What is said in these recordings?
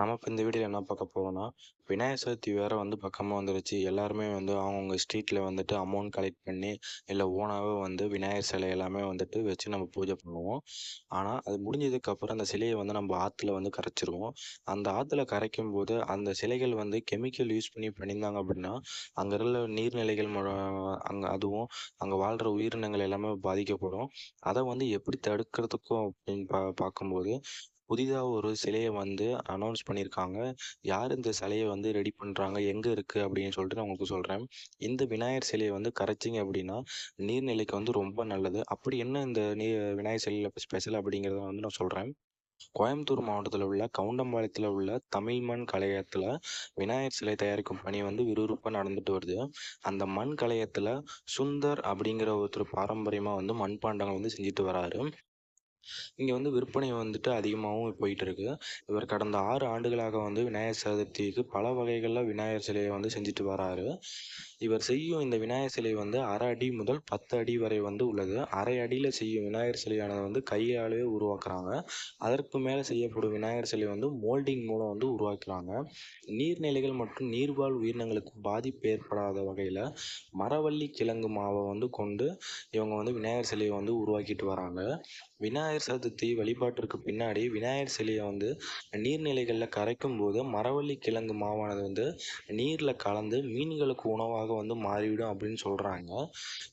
நம்ம இப்போ இந்த வீடியோவில் என்ன பார்க்க போகிறோம்னா விநாயகர் சதுர்த்தி வேறு வந்து பக்கமாக வந்துருச்சு. எல்லாருமே வந்து அவங்கவுங்க ஸ்ட்ரீட்டில் வந்துட்டு அமௌண்ட் கலெக்ட் பண்ணி இல்லை ஓனாகவே வந்து விநாயகர் சிலை எல்லாமே வந்துட்டு வச்சு நம்ம பூஜை பண்ணுவோம். ஆனால் அது முடிஞ்சதுக்கப்புறம் அந்த சிலையை வந்து நம்ம ஆற்றுல வந்து கரைச்சிருவோம். அந்த ஆற்றுல கரைக்கும் போது அந்த சிலைகள் வந்து கெமிக்கல் யூஸ் பண்ணி பண்ணியிருந்தாங்க அப்படின்னா அங்கே உள்ள நீர்நிலைகள் அங்கே அதுவும் அங்கே வாழ்கிற உயிரினங்கள் எல்லாமே பாதிக்கப்படும். அதை வந்து எப்படி தடுக்கிறதுக்கும் அப்படின்னு பா பார்க்கும்போது புதிதாக ஒரு சிலையை வந்து அனௌன்ஸ் பண்ணியிருக்காங்க யார் இந்த சிலையை வந்து ரெடி பண்ணுறாங்க எங்கே இருக்குது அப்படின்னு சொல்லிட்டு நான் உங்களுக்கு சொல்கிறேன் இந்த விநாயகர் சிலையை வந்து கரைச்சிங்க அப்படின்னா நீர்நிலைக்கு வந்து ரொம்ப நல்லது. அப்படி என்ன இந்த நீ விநாயகர் சிலையில் ஸ்பெஷல் அப்படிங்கிறத வந்து நான் சொல்கிறேன் கோயம்புத்தூர் மாவட்டத்தில் உள்ள கவுண்டம்பாளையத்தில் உள்ள தமிழ் மண் கலையத்தில் விநாயகர் சிலை தயாரிக்கும் பணி வந்து விறுவிறுப்பாக நடந்துட்டு வருது. அந்த மண் கலையத்தில் சுந்தர் அப்படிங்கிற ஒருத்தர் பாரம்பரியமாக வந்து மண்பாண்டங்கள் வந்து செஞ்சுட்டு வராரு. இங்கே வந்து விற்பனை வந்துட்டு அதிகமாகவும் போயிட்டு இருக்கு இவர் கடந்த ஆறு ஆண்டுகளாக வந்து விநாயகர் சதுர்த்திக்கு பல வகைகளில் விநாயகர் சிலையை வந்து செஞ்சுட்டு வராரு. இவர் செய்யும் இந்த விநாயகர் சிலை வந்து அரை அடி முதல் பத்து அடி வரை வந்து உள்ளது. அரை அடியில் செய்யும் விநாயகர் சிலையானது வந்து கையாலே உருவாக்குறாங்க. அதற்கு மேலே செய்யப்படும் விநாயகர் சிலை வந்து மோல்டிங் மூலம் வந்து உருவாக்குறாங்க. நீர்நிலைகள் மற்றும் நீர்வாழ் உயிரினங்களுக்கு பாதிப்பு ஏற்படாத வகையில் மரவள்ளி கிழங்கு மாவை வந்து கொண்டு இவங்க வந்து விநாயகர் சிலையை வந்து உருவாக்கிட்டு வராங்க. விநாயகர் சதுர்த்தி வழிபாட்டிற்கு பின்னாடி விநாயகர் சிலையை வந்து நீர்நிலைகளில் கரைக்கும் போது மரவள்ளி கிழங்கு மாவானது வந்து நீரில் கலந்து மீன்களுக்கு உணவாக வந்து மாறிவிடும் அப்படின்னு சொல்கிறாங்க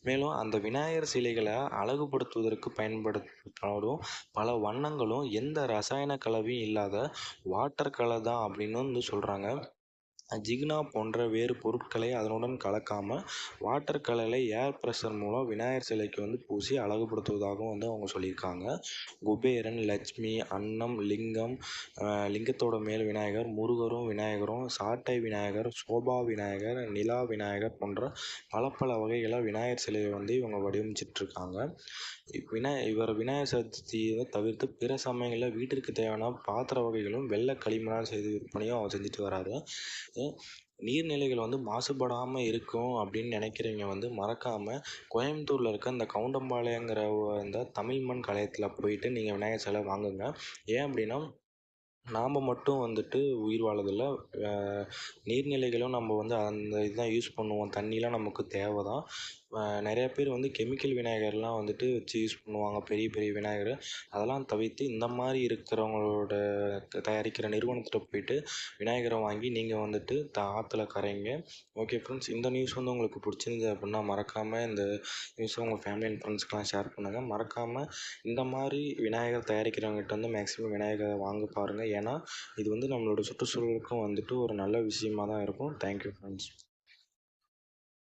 மேலும் அந்த விநாயகர் சிலைகளை அழகுபடுத்துவதற்கு பயன்படுத்தப்படும் பல வண்ணங்களும் எந்த ரசாயன கலவையும் இல்லாத வாட்டர் கலர் தான் அப்படின்னு வந்து சொல்கிறாங்க ஜிகினா போன்ற வேறு பொருட்களை அதனுடன் கலக்காமல் வாட்டர் கலரில் ஏர் ப்ரெஷர் மூலம் விநாயகர் சிலைக்கு வந்து பூசி அழகுபடுத்துவதாகவும் வந்து அவங்க சொல்லியிருக்காங்க. குபேரன் லட்சுமி அன்னம் லிங்கம் லிங்கத்தோட மேல் விநாயகர் முருகரும் விநாயகரும் சாட்டை விநாயகர் சோபா விநாயகர் நிலா விநாயகர் போன்ற பல பல வகைகளை விநாயகர் சிலையை வந்து இவங்க வடிவமைச்சிட்ருக்காங்க. விநாய இவர் விநாயகர் சதுர்த்தியை தவிர்த்து பிற சமயங்களில் வீட்டிற்கு தேவையான பாத்திர வகைகளும் வெள்ளை களிமணால் செய்து விற்பனையும் அவர் செஞ்சுட்டு வராரு. நீர்நிலைகள் வந்து மாசுபடாமல் இருக்கும் அப்படின்னு நினைக்கிறவங்க வந்து மறக்காமல் கோயம்புத்தூரில் இருக்க இந்த கவுண்டம்பாளையங்கிற இந்த தமிழ் மண் கலையத்தில் போயிட்டு நீங்கள் விநாயகர் சிலை வாங்குங்க. ஏன் அப்படின்னா நாம் மட்டும் வந்துட்டு உயிர் வாழதில்ல நீர்நிலைகளும் நம்ம வந்து அந்த இதுதான் யூஸ் பண்ணுவோம். தண்ணிலாம் நமக்கு தேவை தான் நிறையா பேர் வந்து கெமிக்கல் விநாயகர்லாம் வந்துட்டு வச்சு யூஸ் பண்ணுவாங்க. பெரிய பெரிய விநாயகர். அதெல்லாம் தவிர்த்து இந்த மாதிரி இருக்கிறவங்களோட தயாரிக்கிற நிறுவனத்தில் போயிட்டு விநாயகரை வாங்கி நீங்கள் வந்துட்டு த ஆற்றுல கரைங்க. ஓகே ஃப்ரெண்ட்ஸ் இந்த நியூஸ் வந்து உங்களுக்கு பிடிச்சிருந்தது அப்படின்னா மறக்காமல் இந்த நியூஸை உங்கள் ஃபேமிலி அண்ட் ஃப்ரெண்ட்ஸ்க்கெலாம் ஷேர் பண்ணுங்கள் மறக்காமல் இந்த மாதிரி விநாயகர் தயாரிக்கிறவங்ககிட்ட வந்து மேக்ஸிமம் விநாயகரை வாங்க பாருங்கள் ஏன்னா இது வந்து நம்மளோட சுற்றுச்சூழலுக்கும் வந்துட்டு ஒரு நல்ல விஷயமா தான் இருக்கும் தேங்க்யூ ஃப்ரெண்ட்ஸ்